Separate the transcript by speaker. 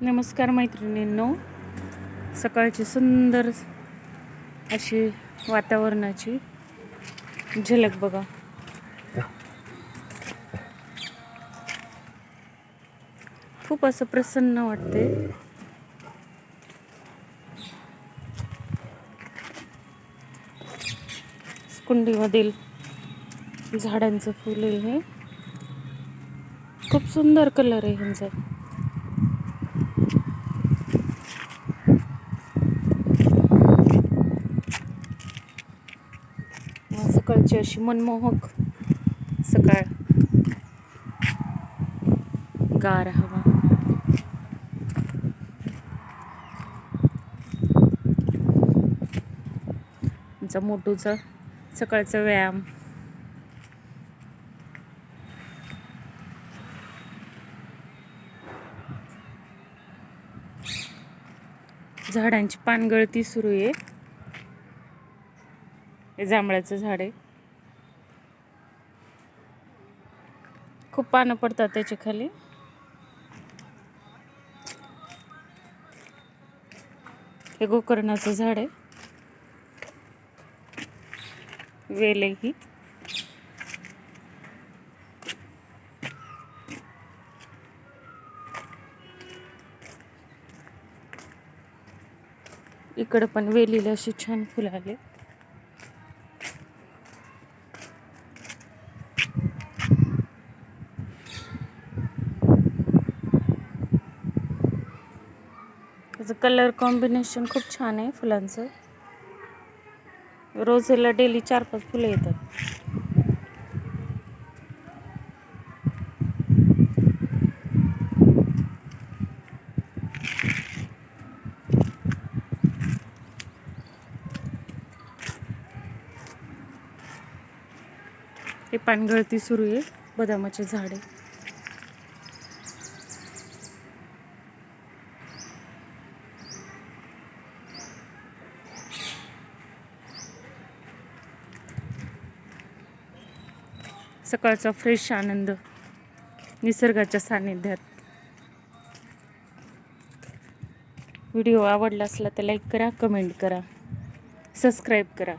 Speaker 1: नमस्कार मैत्रिणींनो. सकाळची सुंदर अशी वातावरणाची झलक बघा. खूप असं प्रसन्न वाटते कुंडीमधील झाडांचं फुल आहे हे. खूप सुंदर कलर आहे ह्यांचा. सकाळची अशी मनमोहक सकाळ. गार हवा. आमचा मोटूचा सकाळचा व्यायाम. झाडांची पानगळती सुरू आहे. हे जांभळाचं झाड आहे. खूप पानं पडतात त्याच्याखाली हे गोकर्णाचं झाड आहे. वेल आहे ही. इकडं पण वेलीला अशी छान फुलं आले त्याचं कलर कॉम्बिनेशन खूप छान आहे फुलांचं. रोजेला डेली चार पाच फुलं येतात. हे पानगळती सुरू आहे. बदामाचे झाडे. सकाळचा फ्रेश आनंद निसर्गाच्या सानिध्यात व्हिडिओ आवडला असला तर लाईक करा कमेंट करा सबस्क्राईब करा.